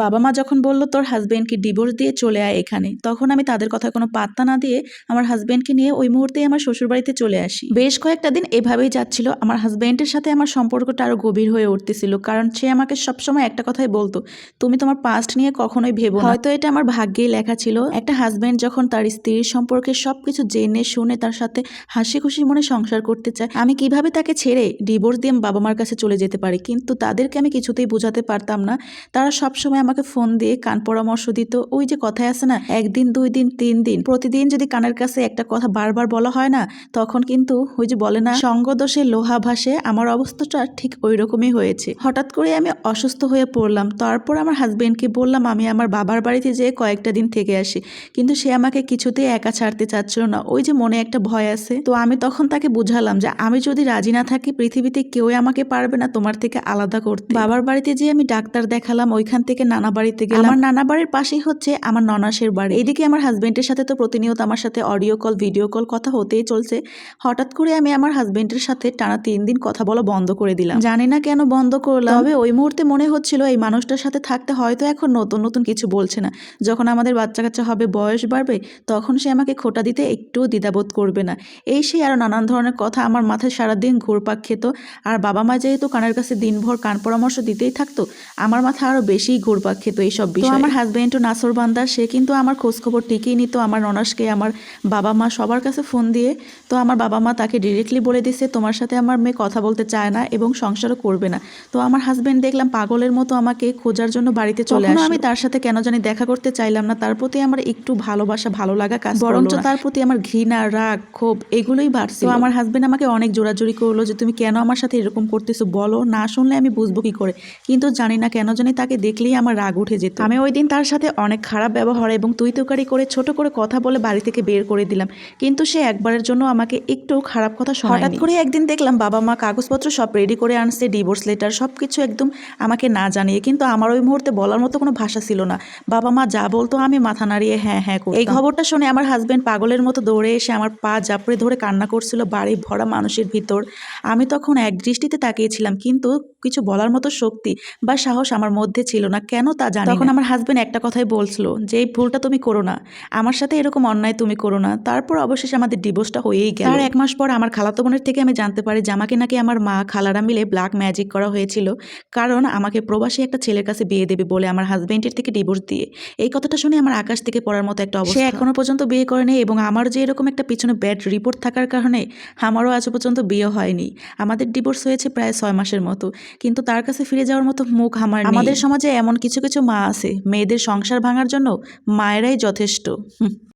বাবা মা যখন বলল, তোর হাজবেন্ডকে ডিভোর্স দিয়ে চলে আয় এখানে, তখন আমি তাদের কথা কোনো পাত্তা না দিয়ে আমার হাজব্যান্ডকে নিয়ে ওই মুহূর্তেই আমার শ্বশুরবাড়িতে চলে আসি। বেশ কয়েকটা দিন এভাবেই যাচ্ছিল। আমার হাজব্যান্ডের সাথে আমার সম্পর্কটা আরও গভীর হয়ে উঠতেছিল, কারণ সে আমাকে সবসময় একটা কথাই বলতো, তুমি তোমার পাস্ট নিয়ে কখনোই ভেবো হয়তো এটা আমার ভাগ্যেই লেখা ছিল। একটা হাজব্যান্ড যখন তার স্ত্রীর সম্পর্কে সবকিছু জেনে শুনে তার সাথে হাসি খুশি মনে সংসার করতে চায়, আমি কীভাবে তাকে ছেড়ে ডিভোর্স দিয়ে বাবা মার কাছে চলে যেতে পারি? কিন্তু তাদেরকে আমি কিছুতেই বোঝাতে পারতাম না। তারা সবসময় আমাকে ফোন দিয়ে কান পরামর্শ দিত। ওই যে কথায় আছে না, একদিন, দুই দিন, তিন দিন। প্রতিদিন যদি কানের কাছে একটা কথা বারবার বলা হয় না, তখন কিন্তু ওই যে বলে না সঙ্গদোষে লোহা ভাসে, আমার অবস্থাটা ঠিক ওই রকমই হয়েছে। হঠাৎ করে আমি অসুস্থ হয়ে পড়লাম। তারপর আমার হাজবেন্ডকে বললাম, আমি আমার বাবার বাড়িতে যেয়ে কয়েকটা দিন থেকে আসি। কিন্তু সে আমাকে কিছুতেই একা ছাড়তে চাচ্ছিল না। ওই যে মনে একটা ভয় আছে। তো আমি তখন তাকে বুঝালাম যে, আমি যদি রাজি না থাকি, পৃথিবীতে কেউই আমাকে পারবে না তোমার থেকে আলাদা করতে। বাবার বাড়িতে যেয়ে আমি ডাক্তার দেখালাম, ওইখান থেকে নানা বাড়িতে গেলাম। আমার নানা বাড়ির পাশেই হচ্ছে আমার ননাসের বাড়ি। এইদিকে আমার হাজবেন্ডের সাথে তো প্রতিনিয়ত আমার সাথে অডিও কল ভিডিও কল কথা হতেই চলছে। হঠাৎ করে আমি আমার হাজবেন্ডের সাথে টানা তিন দিন কথা বলা বন্ধ করে দিলাম। জানি না কেন বন্ধ করলাম। তবে ওই মুহূর্তে মনে হচ্ছিল এই মানুষটার সাথে থাকতে হয়তো এখন নতুন নতুন কিছু বলছে না। যখন আমাদের বাচ্চা কাচ্চা হবে বয়স বাড়বে তখন সে আমাকে খোটা দিতে একটুও দ্বিধাবোধ করবে না। এই সেই আরও নানান ধরনের কথা আমার মাথায় সারাদিন ঘুরপাক খেত। আর বাবা মা যেহেতু কানের কাছে দিনভর কান পরামর্শ দিতেই থাকতো আমার মাথা আরও বেশি ঘুরপাক খেত এইসব বিষয়। আমার হাজবেন্ড নাসর বান্দা সে কিন্তু আমার খোঁজ খবর ঠিকই নিত আমার ননাসকে আমার বাবা মা সবার কাছে ফোন দিয়ে। তো আমার বাবা মা তাকে ডিরেক্টলি বলে দিছে তোমার সাথে আমার মেয়ে কথা বলতে চায় না এবং সংসারও করবে না। তো আমার হাজবেন্ড দেখলাম পাগলের মতো আমাকে খোঁজার জন্য বাড়িতে চলে আসলো। আমি তার সাথে কেন জানি দেখা করতে চাইলাম না তার প্রতি আমার একটু ভালোবাসা ভালো লাগা কাজ বরঞ্চ তার প্রতি আমার ঘৃণা রাগ ক্ষোভ এগুলোই বাড়ছে তো আমার হাজবেন্ড আমাকে অনেক জোরাজুরি করল যে তুমি কেন আমার সাথে এরকম করতেছো? বলো না শুনলে আমি বুঝব কি করে? কিন্তু জানি না কেন জানি তাকে দেখলেই আমার রাগ উঠে যেত। আমি ওই দিন তার সাথে অনেক খারাপ ব্যবহার এবং তুই তুকারি করে ছোট করে কথা বলে বাড়ি থেকে বের করে দিলাম। কিন্তু সে একবারের জন্য আমাকে একটু খারাপ কথা হঠাৎ করে একদিন দেখলাম বাবা মা কাগজপত্র সব রেডি করে আনছে ডিভোর্স লেটার সব কিছু একদম আমাকে না জানিয়ে। কিন্তু আমার ওই মুহূর্তে বলার মতো কোনো ভাষা ছিল না। বাবা মা যা বলতো আমি মাথা নাড়িয়ে হ্যাঁ হ্যাঁ করতাম। এই খবরটা শুনে আমার হাজব্যান্ড পাগলের মতো দৌড়ে এসে আমার পা জাপড়ে ধরে কান্না করছিল বাড়ি ভরা মানুষের ভিতর। আমি তখন এক দৃষ্টিতে তাকিয়েছিলাম কিন্তু কিছু বলার মতো শক্তি বা সাহস আমার মধ্যে ছিল না। কেন তা জানি তখন আমার হাজবেন্ড একটা কথাই বলছিল যে এই ভুলটা তুমি করো না। আমার সাথে এরকম অন্যায় তুমি করো না। তারপর অবশেষে আমাদের ডিভোর্সটা হয়েই গেল। তার এক মাস পর আমার খালাতো বোনের থেকে আমি জানতে পারি যে আমাকে নাকি আমার মা খালারা মিলে ব্ল্যাক ম্যাজিক করা হয়েছিল। কারণ আমাকে প্রবাসী একটা ছেলের কাছে বিয়ে দেবে বলে আমার হাজবেন্ডের থেকে ডিভোর্স দিয়ে। এই কথাটা শুনে আমার আকাশ থেকে পড়ার মতো একটা অবস্থা। এখনও পর্যন্ত বিয়ে করেনি এবং আমার যে এরকম একটা পিছনে ব্যাড রিপোর্ট থাকার কারণে আমারও আজ পর্যন্ত বিয়ে হয়নি। আমাদের ডিভোর্স হয়েছে প্রায় ছয় মাসের মতো। কিন্তু তার কাছে ফিরে যাওয়ার মতো মুখ আমার আমাদের সমাজে এমন কিছু কিছু মা আছে মেয়েদের সংসার ভাঙার জন্য মায়েরাই যথেষ্ট।